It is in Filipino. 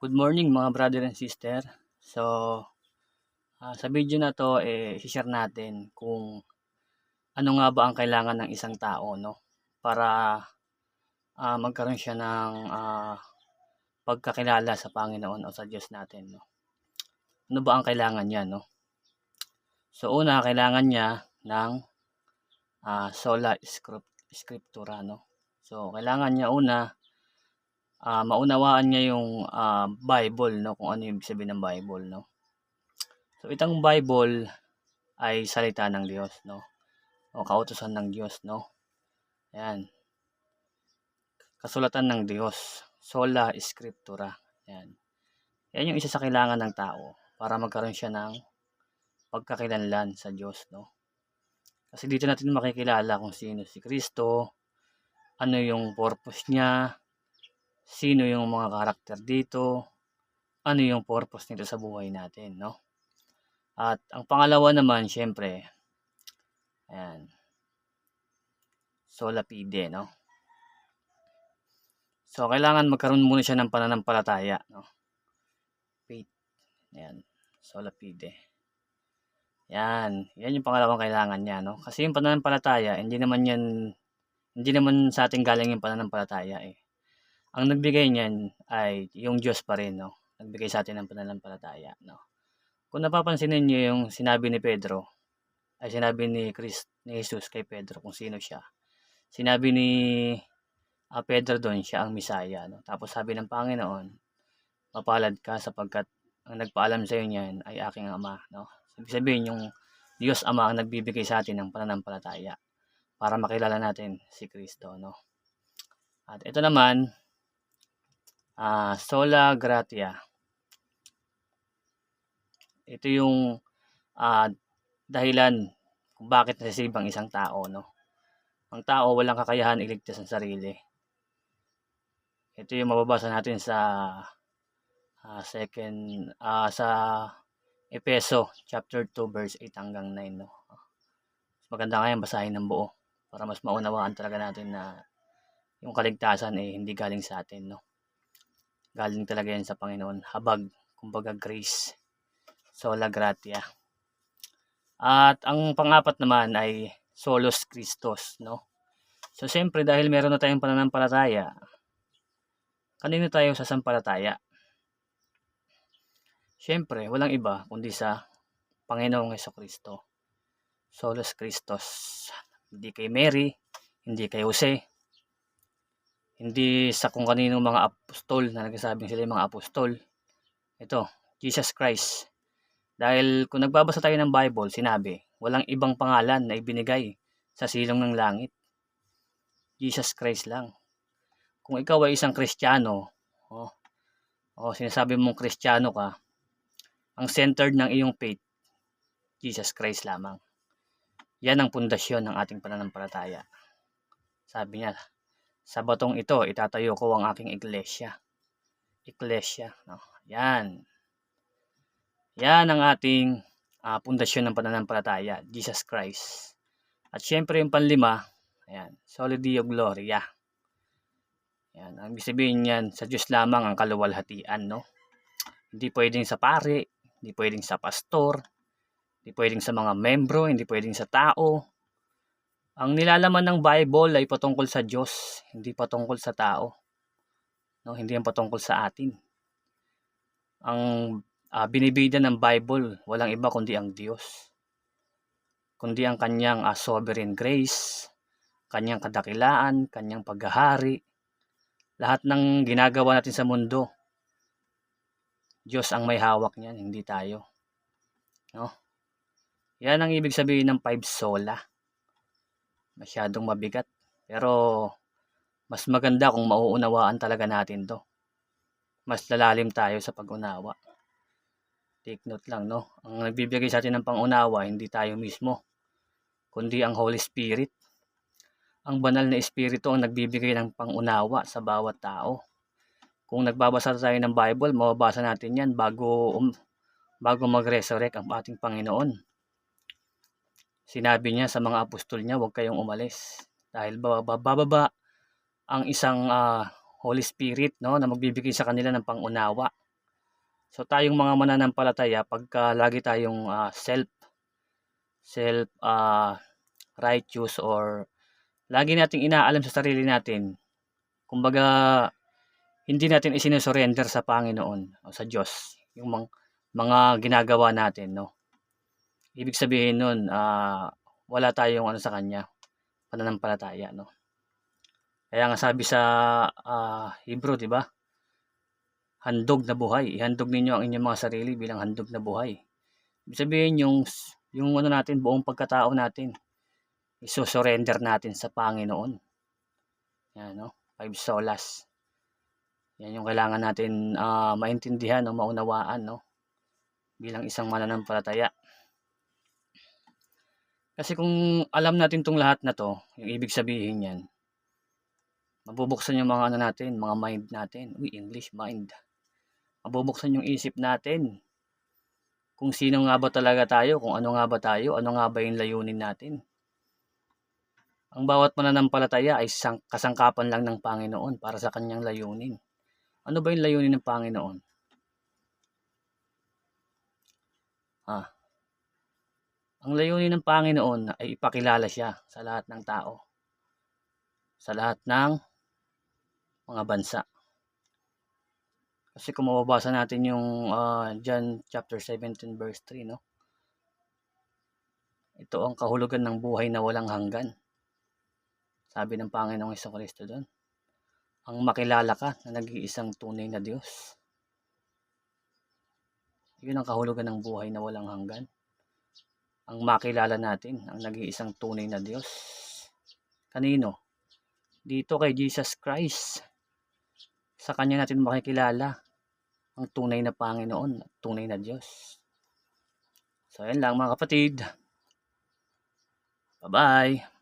Good morning mga brother and sister. So, ah, sa video na to, eh, share natin kung ano nga ba ang kailangan ng isang tao, no? Para ah, magkaroon siya ng ah, pagkakilala sa Panginoon o sa Diyos natin, no? Ano ba ang kailangan niya, no? So, una, kailangan niya ng ah, sola script, scriptura, no? So, kailangan niya una, ah, maunawaan niya yung ah, Bible, no? Kung ano yung sabihin ng Bible, no? So, itong Bible ay salita ng Diyos, no? O kautusan ng Diyos, no? Ayan. Kasulatan ng Diyos. Sola Scriptura. Ayan. Yan yung isa sa kailangan ng tao para magkaroon siya ng pagkakilanlan sa Diyos, no? Kasi dito natin makikilala kung sino si Kristo, ano yung purpose niya, sino yung mga karakter dito, ano yung purpose nito sa buhay natin, no? At ang pangalawa naman, syempre, ayan, sola fide, no? So, kailangan magkaroon muna siya ng pananampalataya, no? Faith. Ayan, sola fide. Yan, yan yung pangalawang kailangan niya, no? Kasi yung pananampalataya, hindi naman yan, hindi naman sa ating galing yung pananampalataya, eh. Ang nagbigay niyan ay yung Diyos pa rin, no? Nagbigay sa atin ng pananampalataya, no? Kung napapansin niyo yung sinabi ni Pedro, ay sinabi ni Chris, ni Jesus kay Pedro kung sino siya. Sinabi ni ah, Pedro doon siya ang Misaya, no? Tapos sabi ng Panginoon, mapalad ka sapagkat ang nagpaalam sa iyo niyan ay aking ama, no? Ibig sabihin yung Diyos Ama ang nagbibigay sa atin ng pananampalataya para makilala natin si Kristo, no? At ito naman, ah sola gratia. Ito yung ah, dahilan kung bakit nasisave ang isang tao, no? Ang tao walang kakayahan iligtas ang sarili. Ito yung mababasa natin sa ah, second ah, sa Epeso chapter 2 verse 8 hanggang 9, no. Maganda nga yan basahin ng buo para mas maunawaan talaga natin na yung kaligtasan eh hindi galing sa atin, no. Galing talaga yan sa Panginoon. Habag, kumbaga grace. Sola gratia. At ang pangapat naman ay solos Christos, no? So, siyempre, dahil meron na tayong pananampalataya, kanino tayo sasampalataya? Siyempre, walang iba kundi sa Panginoong Heso Kristo. Solos Christos. Hindi kay Mary, hindi kay Jose, hindi sa kung kaninong mga apostol na nagsasabing sila yung mga apostol. Ito, Jesus Christ. Dahil kung nagbabasa tayo ng Bible, sinabi, walang ibang pangalan na ibinigay sa silong ng langit. Jesus Christ lang. Kung ikaw ay isang Kristiyano, oh, oh, sinasabi mong Kristiyano ka, ang centered ng iyong faith, Jesus Christ lamang. Yan ang pundasyon ng ating pananampalataya. Sabi niya, sa batong ito, itatayo ko ang aking iglesia. Iglesia. No? Yan. Yan ang ating ah, pundasyon ng pananampalataya, Jesus Christ. At syempre yung panlima, ayan, Soli Deo Gloria. Yan, ang ibig sabihin niyan, sa Diyos lamang ang kaluwalhatian, no? Hindi pwedeng sa pare, hindi pwedeng sa pastor, hindi pwedeng sa mga membro, hindi pwedeng sa tao. Ang nilalaman ng Bible ay patungkol sa Diyos, hindi patungkol sa tao. No, hindi yan patungkol sa atin. Ang ah, binibida ng Bible, walang iba kundi ang Diyos. Kundi ang kanyang ah, sovereign grace, kanyang kadakilaan, kanyang paghahari, lahat ng ginagawa natin sa mundo, Diyos ang may hawak niyan, hindi tayo. No? Yan ang ibig sabihin ng five sola. Masyadong mabigat. Pero mas maganda kung mauunawaan talaga natin to. Mas lalalim tayo sa pag-unawa. Take note lang, no? Ang nagbibigay sa atin ng pangunawa, hindi tayo mismo, kundi ang Holy Spirit. Ang banal na Espiritu ang nagbibigay ng pangunawa sa bawat tao. Kung nagbabasa tayo ng Bible, mababasa natin yan bago, um, bago mag-resurrect ang ating Panginoon. Sinabi niya sa mga apostol niya, huwag kayong umalis. Dahil bababa, ang isang ah, Holy Spirit no, na magbibigay sa kanila ng pangunawa So tayong mga mananampalataya pagka lagi tayong ah, self self ah, righteous or lagi nating inaalam sa sarili natin. Kumbaga hindi natin isinusurrender sa Panginoon o sa Diyos yung mga, mga ginagawa natin, no. Ibig sabihin nun, ah, wala tayong ano sa kanya, pananampalataya, no. Kaya nga sabi sa ah, Hebrew, 'di ba? Handog na buhay. Ihandog ninyo ang inyong mga sarili bilang handog na buhay. Ibig sabihin yung yung ano natin, buong pagkatao natin, iso-surrender natin sa Panginoon. Yan, no? Five solas. Yan yung kailangan natin ah, maintindihan o maunawaan, no? Bilang isang mananampalataya. Kasi kung alam natin tong lahat na to, yung ibig sabihin yan, mabubuksan yung mga ano natin, mga mind natin. Uy, English, mind. Mabubuksan yung isip natin. Kung sino nga ba talaga tayo, kung ano nga ba tayo, ano nga ba yung layunin natin. Ang bawat mananampalataya ay sang- kasangkapan lang ng Panginoon para sa kanyang layunin. Ano ba yung layunin ng Panginoon? Ah, ang layunin ng Panginoon ay ipakilala siya sa lahat ng tao. Sa lahat ng mga bansa. Kasi kung mababasa natin yung ah, John chapter 17 verse 3, no? Ito ang kahulugan ng buhay na walang hanggan. Sabi ng Panginoong Isang doon. Ang makilala ka na nag-iisang tunay na Diyos. Yun ang kahulugan ng buhay na walang hanggan. Ang makilala natin, ang nag-iisang tunay na Diyos. Kanino? Dito kay Jesus Christ. Sa Kanya natin makikilala ang tunay na Panginoon tunay na Diyos. So, yan lang mga kapatid. Bye-bye.